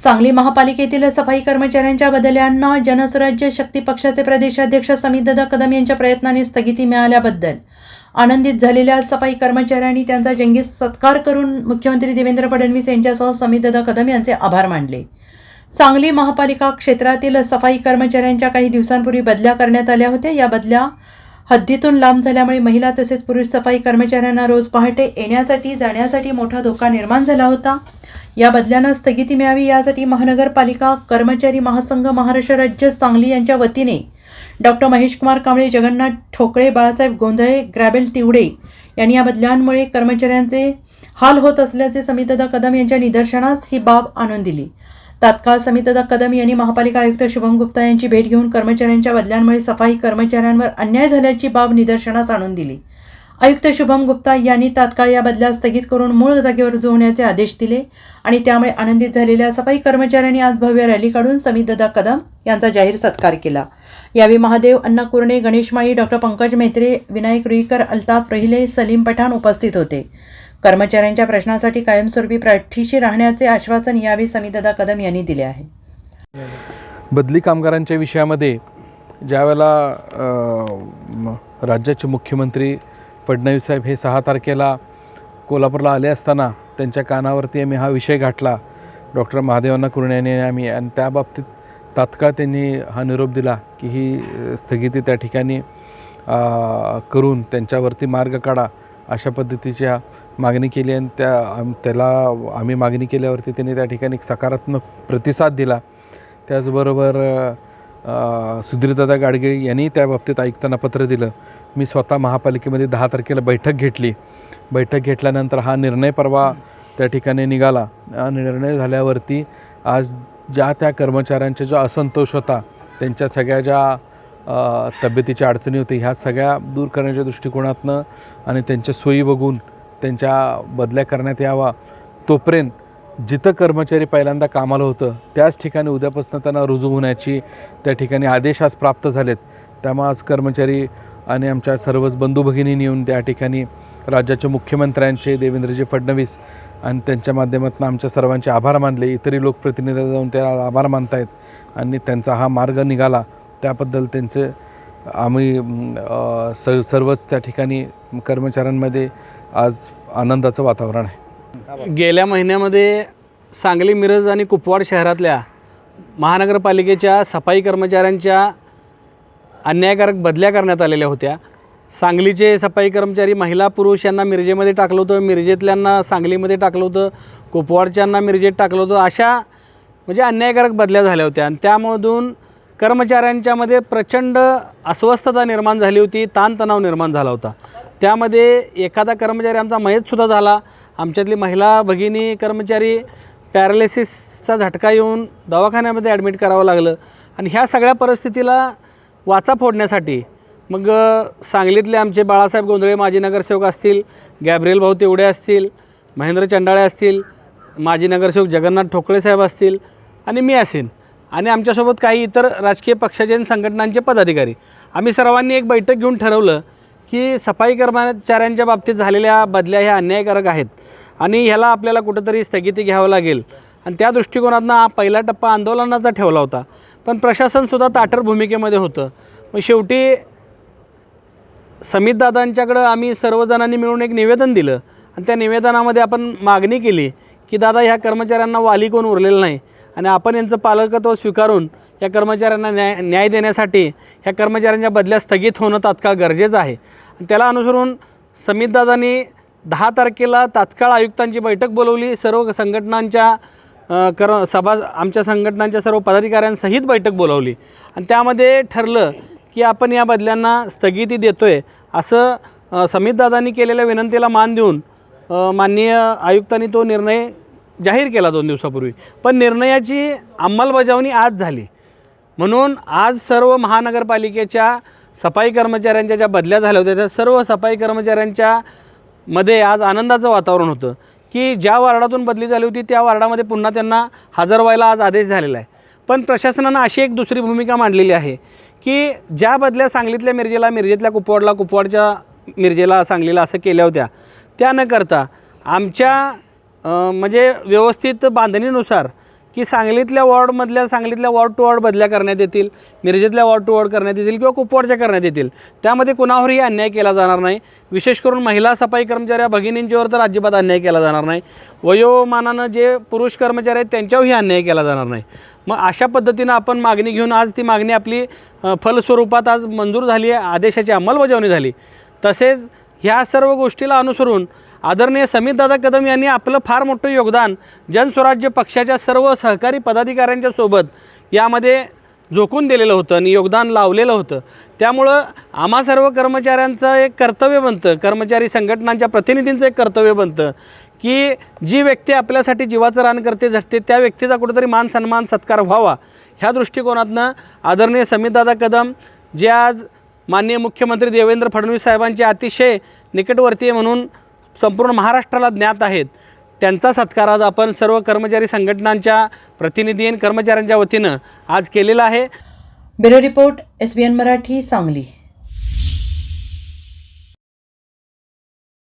सांगली महापालिकेतील सफाई कर्मचाऱ्यांच्या बदल्यांना जनसुराज्य शक्ती पक्षाचे प्रदेशाध्यक्ष समितदादा कदम यांच्या प्रयत्नाने स्थगिती मिळाल्याबद्दल आनंदित झालेल्या सफाई कर्मचाऱ्यांनी त्यांचा जंगी सत्कार करून मुख्यमंत्री देवेंद्र फडणवीस यांच्यासह समितदादा कदम यांचे आभार मानले. सांगली महापालिका क्षेत्रातील सफाई कर्मचाऱ्यांच्या काही दिवसांपूर्वी बदल्या करण्यात आल्या होत्या. या बदल्या हद्दीतून लांब झाल्यामुळे महिला तसेच पुरुष सफाई कर्मचाऱ्यांना रोज पहाटे येण्यासाठी जाण्यासाठी मोठा धोका निर्माण झाला होता. या बदल्यांना स्थगिती मिळावी यासाठी महानगरपालिका कर्मचारी महासंघ महाराष्ट्र राज्य सांगली यांच्या वतीने डॉक्टर महेशकुमार कांबळे जगन्नाथ ठोकळे बाळासाहेब गोंधळे ग्रॅबेल तिवडे यांनी या बदल्यांमुळे कर्मचाऱ्यांचे हाल होत असल्याचे समितदा कदम यांच्या निदर्शनास ही बाब आणून दिली. तात्काळ समितदा कदम यांनी महापालिका आयुक्त शुभम गुप्ता यांची भेट घेऊन कर्मचाऱ्यांच्या बदल्यांमुळे सफाई कर्मचाऱ्यांवर अन्याय झाल्याची बाब निदर्शनास आणून दिली. आयुक्त शुभम गुप्ता यांनी तात्काळ या बदल्या स्थगित करून मूळ जागेवर जोडण्याचे आदेश दिले आणि त्यामुळे आनंदित झालेल्या सफाई कर्मचाऱ्यांनी आज भव्य रॅली काढून समितदा कदम यांचा जाहीर सत्कार केला. यावेळी महादेव अण्णा कुरणे गणेश माळी डॉक्टर पंकज मेत्रे विनायक रुईकर अल्ताफ रहिले सलीम पठाण उपस्थित होते. कर्मचाऱ्यांच्या प्रश्नासाठी कायमस्वरूपी पाठीशी राहण्याचे आश्वासन यावेळी समितदा कदम यांनी दिले आहे. बदली कामगारांच्या विषयामध्ये ज्यावेळेला राज्याचे मुख्यमंत्री फडणवीस साहेब हे सहा तारखेला कोल्हापूरला आले असताना त्यांच्या कानावरती आम्ही हा विषय गाठला. डॉक्टर महादेवांना कुरण्याने आम्ही आणि त्या बाबतीत तात्काळ त्यांनी हा निरोप दिला की ही स्थगिती त्या ठिकाणी करून त्यांच्यावरती मार्ग काढा अशा पद्धतीच्या मागणी केली आणि त्या आम- त्याला आम्ही मागणी केल्यावरती त्यांनी त्या ठिकाणी एक सकारात्मक प्रतिसाद दिला. त्याचबरोबर सुधीरदादा गाडगे यांनी त्या बाबतीत आयुक्तांना पत्र दिलं. मी स्वतः महापालिकेमध्ये दहा तारखेला बैठक घेतली. बैठक घेतल्यानंतर हा निर्णय परवा त्या ठिकाणी निघाला. निर्णय झाल्यावरती आज ज्या त्या कर्मचाऱ्यांचा जो असंतोष होता त्यांच्या सगळ्या ज्या तब्येतीच्या अडचणी होती ह्या सगळ्या दूर करण्याच्या दृष्टिकोनातनं आणि त्यांच्या सोयी बघून त्यांच्या बदल्या करण्यात यावा. तोपर्यंत जिथं कर्मचारी पहिल्यांदा कामाला होतं त्याच ठिकाणी उद्यापासून त्यांना रुजू होण्याची त्या ठिकाणी आदेश आज प्राप्त झालेत. त्यामुळे आज कर्मचारी आणि आमच्या सर्वच बंधू भगिनींनी येऊन त्या ठिकाणी राज्याचे मुख्यमंत्र्यांचे देवेंद्रजी फडणवीस आणि त्यांच्या माध्यमातून आमच्या सर्वांचे आभार मानले. इतरही लोकप्रतिनिधी जाऊन त्याला आभार मानतायत आणि त्यांचा हा मार्ग निघाला. त्याबद्दल त्यांचे आम्ही स सर्वच त्या ठिकाणी कर्मचाऱ्यांमध्ये आज आनंदाचं वातावरण आहे. गेल्या महिन्यामध्ये सांगली मिरज आणि कुपवाड शहरातल्या महानगरपालिकेच्या सफाई कर्मचाऱ्यांच्या अन्यायकारक बदल्या करण्यात आलेल्या होत्या. सांगलीचे सफाई कर्मचारी महिला पुरुष यांना मिरजेमध्ये टाकलं होतं मिरजेतल्यांना सांगलीमध्ये टाकलं होतं कुपवाडच्यांना मिरजेत टाकलं होतं अशा म्हणजे अन्यायकारक बदल्या झाल्या होत्या. आणि त्यामधून कर्मचाऱ्यांच्यामध्ये प्रचंड अस्वस्थता निर्माण झाली होती ताणतणाव निर्माण झाला होता. त्यामध्ये एखादा कर्मचारी आमचा मयतसुद्धा झाला. आमच्यातली महिला भगिनी कर्मचारी पॅरालिसिसचा झटका येऊन दवाखान्यामध्ये ॲडमिट करावं लागलं. आणि ह्या सगळ्या परिस्थितीला वाचा फोडण्यासाठी. मग सांगलीतले आमचे बाळासाहेब गोंधळे माजी नगरसेवक असतील गॅब्रियल भाऊ तेवढे असतील महेंद्र चंडाळे असतील माजी नगरसेवक जगन्नाथ ठोकळे साहेब असतील आणि मी असेन. आणि आमच्यासोबत काही इतर राजकीय पक्षाचे आणि संघटनांचे पदाधिकारी. आम्ही सर्वांनी एक बैठक घेऊन ठरवलं की सफाई कर्मचाऱ्यांच्या बाबतीत झालेल्या बदल्या ह्या अन्यायकारक आहेत आणि ह्याला आपल्याला कुठंतरी स्थगिती घ्यावं लागेल. आणि त्या दृष्टिकोनातनं हा पहिला टप्पा आंदोलनाचा ठेवला होता. पण प्रशासनसुद्धा ताटर भूमिकेमध्ये होतं. मग शेवटी समितदादांच्याकडं आम्ही सर्वजणांनी मिळून एक निवेदन दिलं. आणि त्या निवेदनामध्ये आपण मागणी केली की दादा ह्या कर्मचाऱ्यांना वाली कोण उरलेलं नाही. आणि आपण यांचं पालकत्व स्वीकारून या कर्मचाऱ्यांना न्याय न्याय देण्यासाठी ह्या कर्मचाऱ्यांच्या बदल्या स्थगित होणं तात्काळ गरजेचं आहे. आणि त्याला अनुसरून समितदादांनी दहा तारखेला तात्काळ आयुक्तांची बैठक बोलवली. सर्व संघटनांच्या कर सभा आमच्या संघटनांच्या सर्व पदाधिकाऱ्यांसहित बैठक बोलावली. आणि त्यामध्ये ठरलं की आपण या बदल्यांना स्थगिती देतो आहे असं अ, केलेल्या विनंतीला मान देऊन माननीय आयुक्तांनी तो निर्णय जाहीर केला दोन दिवसापूर्वी. पण निर्णयाची अंमलबजावणी आज झाली. म्हणून आज सर्व महानगरपालिकेच्या सफाई कर्मचाऱ्यांच्या ज्या बदल्या झाल्या होत्या त्या सर्व सफाई कर्मचाऱ्यांच्या मध्ये आज आनंदाचं वातावरण होतं. की ज्या वार्डातून बदली झाली होती त्या वार्डामध्ये पुन्हा त्यांना हजर व्हायला आज आदेश झालेला आहे. पण प्रशासनानं अशी एक दुसरी भूमिका मांडलेली आहे की ज्या बदल्या सांगलीतल्या मिरजेला मिरजेतल्या कुपवाडला कुपवाडच्या मिरजेला सांगलीला असं केल्या होत्या त्या न करता आमच्या म्हणजे व्यवस्थित बांधणीनुसार की सांगलीतल्या वॉर्डमधल्या सांगलीतल्या वॉर्ड टू वॉर्ड बदल्या करण्यात येतील मिरजेतल्या वॉर्ड टू वॉर्ड करण्यात येतील किंवा कुपवाडच्या करण्यात येतील. त्यामध्ये कुणावरही अन्याय केला जाणार नाही. विशेष करून महिला सफाई कर्मचाऱ्या भगिनींच्यावर तर अजिबात अन्याय केला जाणार नाही. वयोमानानं जे पुरुष कर्मचारी आहेत त्यांच्यावरही अन्याय केला जाणार नाही. मग अशा पद्धतीनं आपण मागणी घेऊन आज ती मागणी आपली फलस्वरूपात आज मंजूर झाली आहे. आदेशाची अंमलबजावणी झाली. तसेच ह्या सर्व गोष्टीला अनुसरून आदरणीय समितदादा कदम यांनी आपलं फार मोठं योगदान जनस्वराज्य पक्षाच्या सर्व सहकारी पदाधिकाऱ्यांच्या सोबत यामध्ये झोकून दिलेलं होतं आणि योगदान लावलेलं होतं. त्यामुळं आम्हा सर्व कर्मचाऱ्यांचं एक कर्तव्य बनतं कर्मचारी संघटनांच्या प्रतिनिधींचं एक कर्तव्य बनतं की जी व्यक्ती आपल्यासाठी जीवाचं रान करते झटते त्या व्यक्तीचा कुठेतरी मान सन्मान सत्कार व्हावा. ह्या दृष्टिकोनातनं आदरणीय समितदादा कदम जे आज माननीय मुख्यमंत्री देवेंद्र फडणवीस साहेबांचे अतिशय निकटवर्तीय म्हणून संपूर्ण महाराष्ट्राला ज्ञात आहेत. त्यांचा सत्कार आज आपण सर्व कर्मचारी संघटनांच्या प्रतिनिधी आणि कर्मचाऱ्यांच्या वतीनं आज केलेला आहे. Bureau report S B N Marathi Sangli.